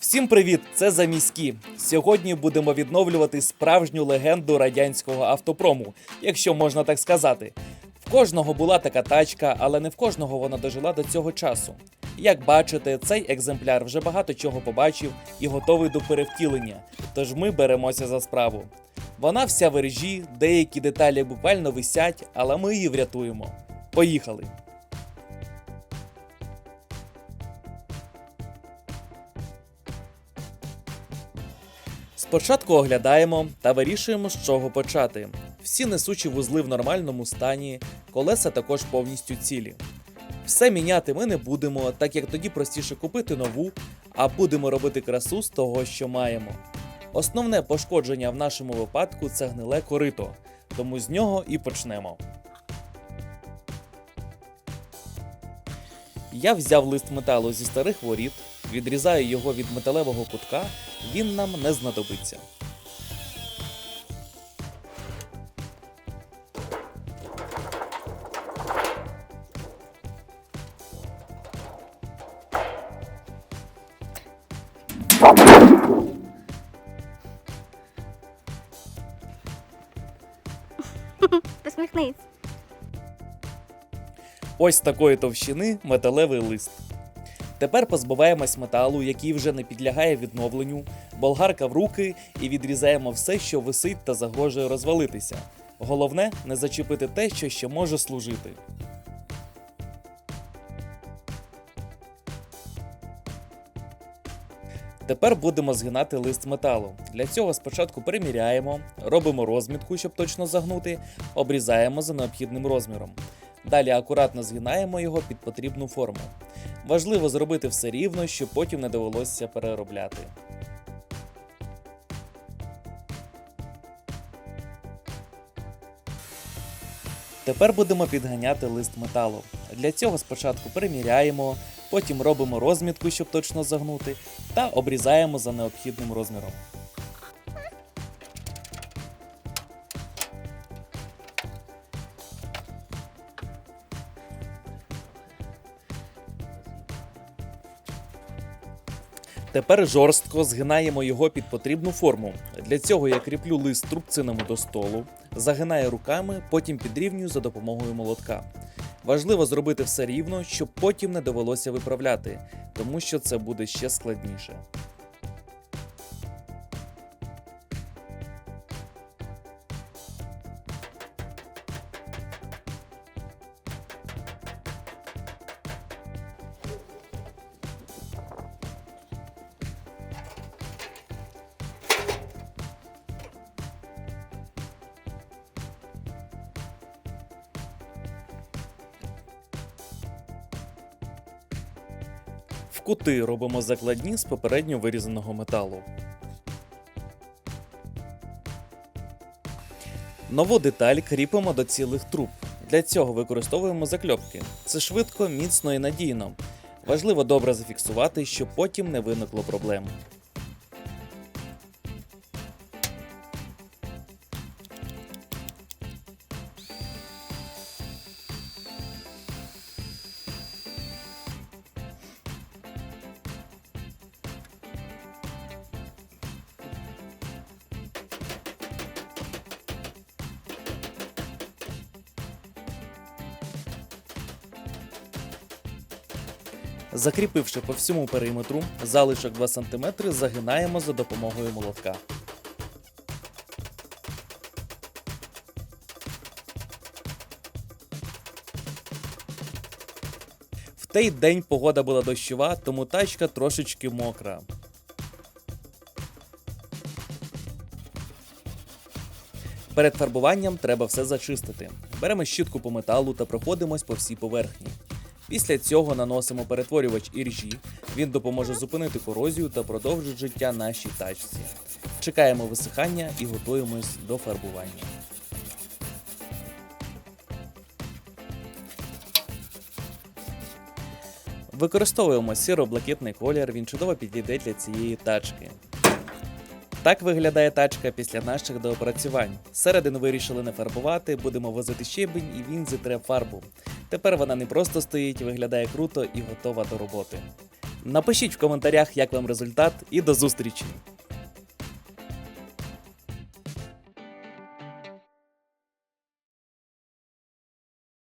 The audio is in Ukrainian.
Всім привіт! Це заміські. Сьогодні будемо відновлювати справжню легенду радянського автопрому, якщо можна так сказати. В кожного була така тачка, але не в кожного вона дожила до цього часу. Як бачите, цей екземпляр вже багато чого побачив і готовий до перевтілення. Тож ми беремося за справу. Вона вся в режі, деякі деталі буквально висять, але ми її врятуємо. Поїхали! Спочатку оглядаємо та вирішуємо, з чого почати. Всі несучі вузли в нормальному стані, колеса також повністю цілі. Все міняти ми не будемо, так як тоді простіше купити нову, а будемо робити красу з того, що маємо. Основне пошкодження в нашому випадку це гниле корито, тому з нього і почнемо. Я взяв лист металу зі старих воріт, відрізаю його від металевого кутка, він нам не знадобиться. Посміхнись. Ось такої товщини металевий лист. Тепер позбуваємось металу, який вже не підлягає відновленню, болгарка в руки і відрізаємо все, що висить та загрожує розвалитися. Головне не зачепити те, що ще може служити. Тепер будемо згинати лист металу. Для цього спочатку переміряємо, робимо розмітку, щоб точно загнути, обрізаємо за необхідним розміром. Далі акуратно згинаємо його під потрібну форму. Важливо зробити все рівно, щоб потім не довелося переробляти. Тепер будемо підганяти лист металу. Для цього спочатку переміряємо, потім робимо розмітку, щоб точно загнути, та обрізаємо за необхідним розміром. Тепер жорстко згинаємо його під потрібну форму. Для цього я кріплю лист трубцинами до столу, загинаю руками, потім підрівнюю за допомогою молотка. Важливо зробити все рівно, щоб потім не довелося виправляти, тому що це буде ще складніше. Кути робимо закладні з попередньо вирізаного металу. Нову деталь кріпимо до цілих труб. Для цього використовуємо закльопки. Це швидко, міцно і надійно. Важливо добре зафіксувати, щоб потім не виникло проблем. Закріпивши по всьому периметру, залишок 2 см загинаємо за допомогою молотка. В той день погода була дощова, тому тачка трошечки мокра. Перед фарбуванням треба все зачистити. Беремо щітку по металу та проходимось по всій поверхні. Після цього наносимо перетворювач іржі. Він допоможе зупинити корозію та продовжить життя нашій тачці. Чекаємо висихання і готуємось до фарбування. Використовуємо сіро-блакитний колір, він чудово підійде для цієї тачки. Так виглядає тачка після наших доопрацювань. Середину вирішили не фарбувати, будемо возити щебень і він зітре фарбу. Тепер вона не просто стоїть, виглядає круто і готова до роботи. Напишіть в коментарях, як вам результат, і до зустрічі!